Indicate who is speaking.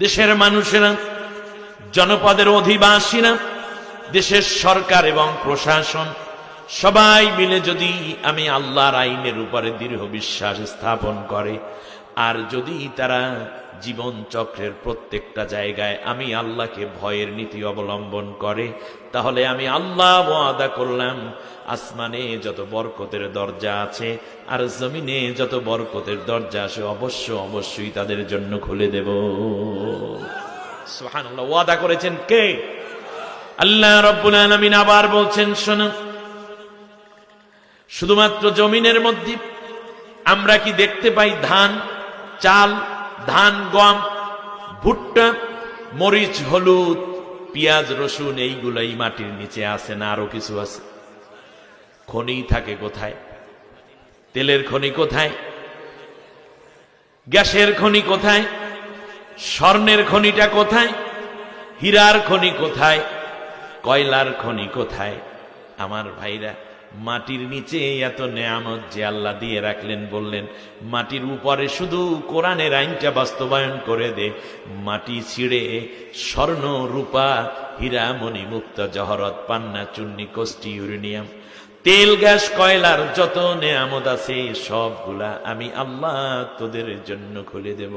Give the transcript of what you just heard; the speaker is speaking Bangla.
Speaker 1: দেশের মানুষেরা, জনপদের অধিবাসীরা, দেশের সরকার এবং প্রশাসন, সবাই মিলে যদি আমি আল্লাহর আইনের উপরে দৃঢ় বিশ্বাস স্থাপন করে আর যদি তারা জীবন চক্রের প্রত্যেকটা জায়গায় আমি আল্লাহকে ভয়ের নীতি অবলম্বন করে, তাহলে আমি আল্লাহ ওয়াদা করলাম, আসমানে যত বরকতের দরজা আছে আর জমিনে যত বরকতের দরজা আছে অবশ্য অবশ্যই তাদের জন্য খুলে দেব। ওয়াদা করেছেন কে? আল্লাহ রব্বুল আলামিন আবার বলছেন, শোনো, শুধুমাত্র জমিনের মধ্যে আমরা কি দেখতে পাই ধান? চাল, ধান, গম, ভুট্টা, মরিচ, হলুদ, পেঁয়াজ, রসুন এইগুলোই মাটির নিচে আছে না আরও কিছু আছে? খনি থাকে কোথায়? তেলের খনি কোথায়? গ্যাসের খনি কোথায়? স্বর্ণের খনিটা কোথায়? হীরার খনি কোথায়? কয়লার খনি কোথায়? আমার ভাইরা মাটির নিচে এত নেয়ামত যে আল্লাহ দিয়ে রাখলেন, বললেন, মাটির উপরে শুধু কোরআনের আইনটা বাস্তবায়ন করে দে, মাটি ছিঁড়ে স্বর্ণ, রূপা হীরা মণি মুক্ত, জহরত, পান্না, চুন্নি, কোষ্টি, ইউরেনিয়াম, তেল, গ্যাস, কয়লার যত নেয়ামত আছে সবগুলা আমি আল্লাহ তোদের জন্য খুলে দেব।